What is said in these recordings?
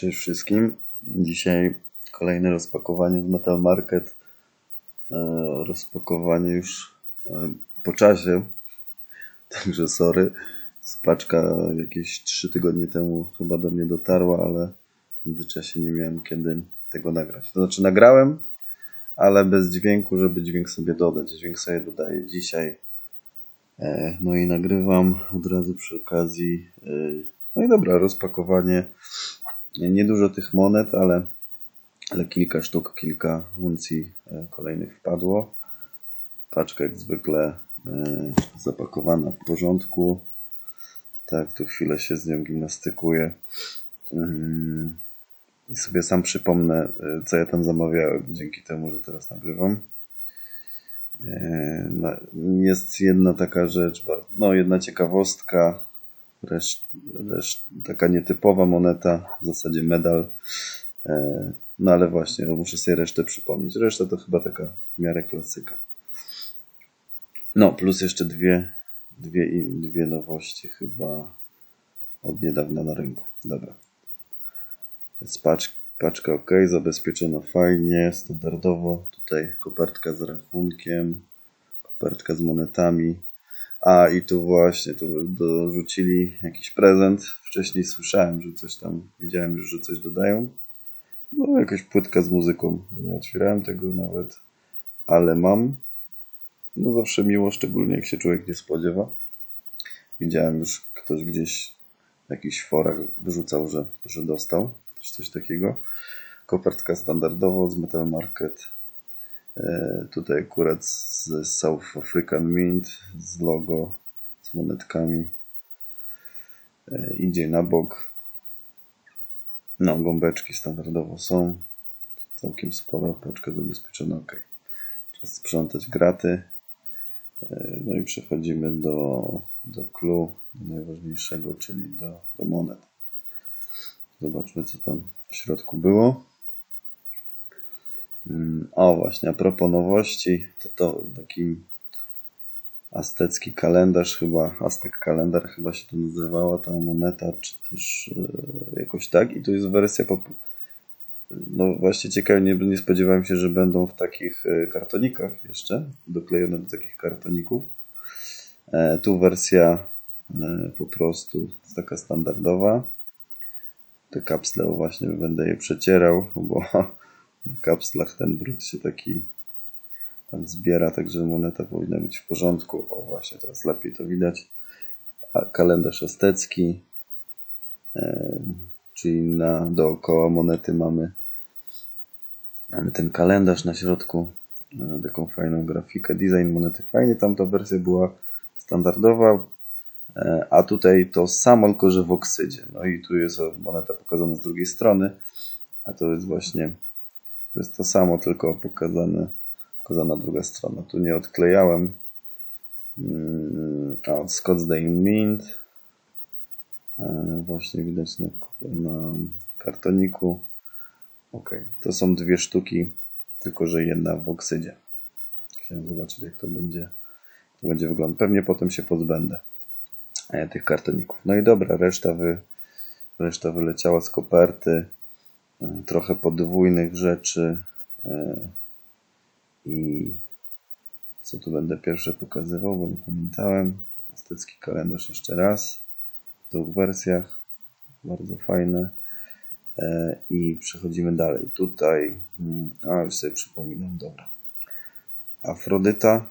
Cześć wszystkim. Dzisiaj kolejne rozpakowanie z Metal Market. E, Rozpakowanie już e, po czasie. Także sorry. Spaczka jakieś 3 tygodnie temu chyba do mnie dotarła, ale w międzyczasie nie miałem kiedy tego nagrać. To znaczy nagrałem, ale bez dźwięku, żeby dźwięk sobie dodać. Dźwięk sobie dodaję dzisiaj. E, No i nagrywam od razu przy okazji. No i dobra, rozpakowanie. Niedużo tych monet, ale, ale kilka sztuk, kilka uncji e, kolejnych wpadło. Paczka jak zwykle e, zapakowana w porządku. Tak, tu chwilę się z nią gimnastykuję. Mm, I sobie sam przypomnę, e, co ja tam zamawiałem, dzięki temu, że teraz nagrywam. Na- Jest jedna taka rzecz, no jedna ciekawostka, reszt, reszt, taka nietypowa moneta, w zasadzie medal. E, No ale właśnie, no muszę sobie resztę przypomnieć. Reszta to chyba taka w miarę klasyka. No, plus jeszcze dwie, dwie, dwie nowości chyba od niedawna na rynku. Dobra. Jest pacz, paczka ok, zabezpieczona fajnie, standardowo. Tutaj kopertka z rachunkiem, kopertka z monetami. A i tu właśnie, tu dorzucili jakiś prezent. Wcześniej słyszałem, że coś tam, widziałem już, że coś dodają. No, jakaś płytka z muzyką. Nie otwierałem tego nawet, ale mam. No zawsze miło, szczególnie jak się człowiek nie spodziewa. Widziałem już ktoś gdzieś w jakichś forach wyrzucał, że, że dostał coś, coś takiego. Kopertka standardowo z Metal Market. E, tutaj akurat z South African Mint, z logo, z monetkami. E, idzie na bok. No, gąbeczki standardowo są. Całkiem sporo, paczka zabezpieczona, ok. Czas sprzątać graty. E, No i przechodzimy do, do clue, do najważniejszego, czyli do, do monet. Zobaczmy, co tam w środku było. Mm, O, właśnie, a propos nowości, to to taki aztecki kalendarz chyba, Aztek kalendar chyba się to nazywała ta moneta, czy też e, jakoś tak. I tu jest wersja po, no właśnie ciekawe, nie, nie spodziewałem się, że będą w takich e, kartonikach jeszcze, doklejone do takich kartoników. E, tu wersja po prostu taka standardowa. Te kapsle, właśnie będę je przecierał, bo kapslach ten się taki tam zbiera, także moneta powinna być w porządku. O właśnie, teraz lepiej to widać. A kalendarz aztecki, e, czyli na dookoła monety mamy Mamy ten kalendarz na środku, e, taką fajną grafikę. Design monety fajny, tamta wersja była standardowa, e, a tutaj to samo, tylko że w oksydzie. No i tu jest moneta pokazana z drugiej strony, a to jest właśnie to jest to samo, tylko pokazane, pokazana druga strona. Tu nie odklejałem. Mm, A Scottsdale Mint. E, Właśnie widać na, na kartoniku. Ok, to są dwie sztuki, tylko że jedna w oksydzie. Chciałem zobaczyć, jak to będzie, to będzie wyglądać. Pewnie potem się pozbędę e, tych kartoników. No i dobra, reszta, wy, reszta wyleciała z koperty. Trochę podwójnych rzeczy. e, I co tu będę pierwsze pokazywał, bo nie pamiętałem. Aztecki kalendarz jeszcze raz. W dwóch wersjach. Bardzo fajne. E, I przechodzimy dalej. Tutaj, mm, a już sobie przypominam, dobra. Afrodyta.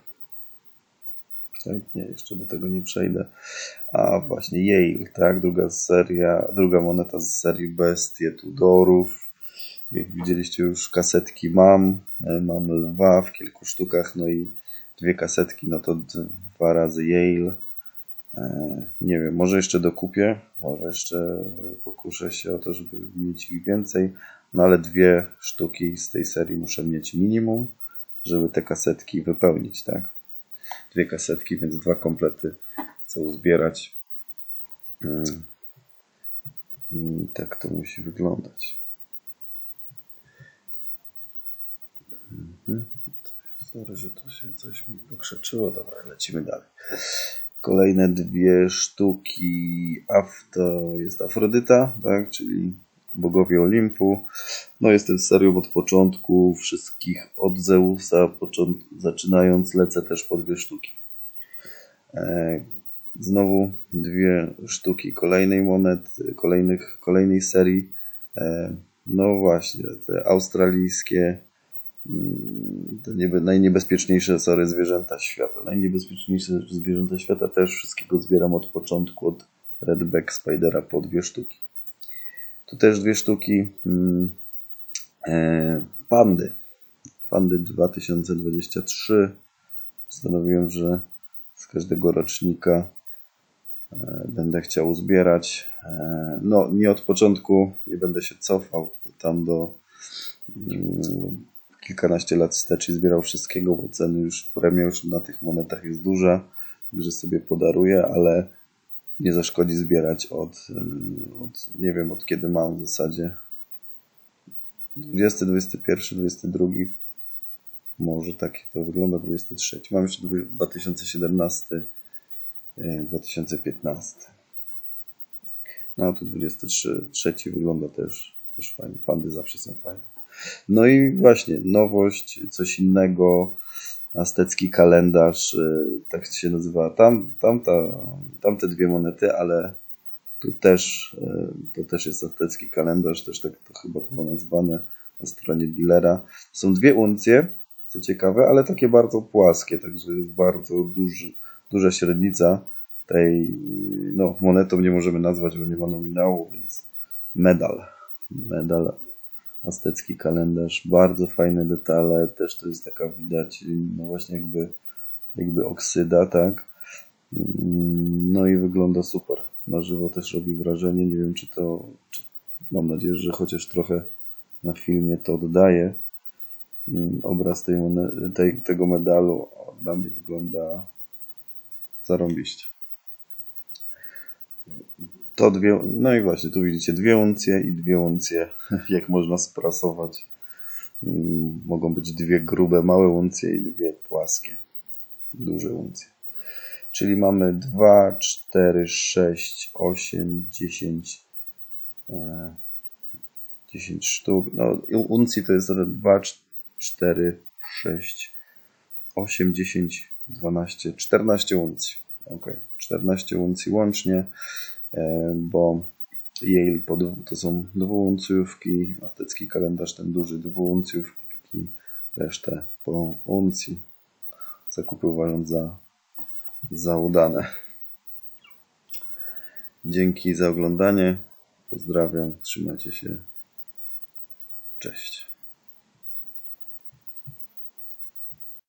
Tak, nie, jeszcze do tego nie przejdę. A właśnie Yale, tak, druga seria, druga moneta z serii Bestie Tudorów. Jak widzieliście już kasetki mam, e, mam lwa w kilku sztukach, no i dwie kasetki, no to dwa razy Yale. E, Nie wiem, może jeszcze dokupię, może jeszcze pokuszę się o to, żeby mieć ich więcej, no ale dwie sztuki z tej serii muszę mieć minimum, żeby te kasetki wypełnić, tak? Dwie kasetki, więc dwa komplety chcę uzbierać. Mm. I tak to musi wyglądać. Mhm. Sorry, że to się coś mi pokrzeczyło. Dobra, lecimy dalej. Kolejne dwie sztuki. Af, to jest Afrodyta, tak? czyli Bogowie Olimpu. No jestem serią od początku, wszystkich od Zeusa począ- zaczynając, lecę też po dwie sztuki. E, Znowu dwie sztuki kolejnej monety, kolejnych, kolejnej serii. E, No właśnie, te australijskie, mm, te niebe, najniebezpieczniejsze, sorry, zwierzęta świata. Najniebezpieczniejsze zwierzęta świata też wszystkiego zbieram od początku, od Redback Spidera po dwie sztuki. Tu też dwie sztuki mm, e, pandy. Pandy 2023. Postanowiłem, że z każdego rocznika e, będę chciał zbierać. E, No, nie od początku, nie będę się cofał tam do mm, kilkanaście lat wstecz i zbierał wszystkiego, bo ceny już, premia już na tych monetach jest duża, także sobie podaruję, ale nie zaszkodzi zbierać od, y, od nie wiem od kiedy mam w zasadzie. 20, 21, 22 może tak to wygląda 23 mam jeszcze dwu- 2017 y, 2015 no a tu 23 trzeci wygląda też, też fajnie. Pandy zawsze są fajne. No i właśnie nowość, coś innego aztecki kalendarz, y, tak się nazywa. Tam, tamta, tamte dwie monety, ale tu też, y, to też jest aztecki kalendarz, też tak to chyba było nazwane na stronie dealera. Są dwie uncje, co ciekawe, ale takie bardzo płaskie, także jest bardzo duży, duża średnica tej, no monetą nie możemy nazwać, bo nie ma nominału, więc medal. Medal aztecki kalendarz, bardzo fajne detale, też to jest taka widać, no właśnie jakby, jakby oksyda, tak? No i wygląda super. Na żywo też robi wrażenie, nie wiem czy to, czy, mam nadzieję, że chociaż trochę na filmie to oddaje. Obraz tej, tej, tego medalu dla mnie wygląda zarąbiście. To dwie, no i właśnie, tu widzicie dwie uncje i dwie uncje, jak można sprasować. Mm, Mogą być dwie grube, małe uncje i dwie płaskie, duże uncje. Czyli mamy 2, 4, 6, 8, 10, e, 10 sztuk. No, uncji to jest 2, 4, 6, 8, 10, 12, 14 uncji. Ok, 14 uncji łącznie, bo Yale po dwu- to są dwuuncjówki, aztecki kalendarz ten duży dwuuncjówki, resztę po uncji. Zakupy uważam za, za udane. Dzięki za oglądanie. Pozdrawiam, trzymajcie się. Cześć.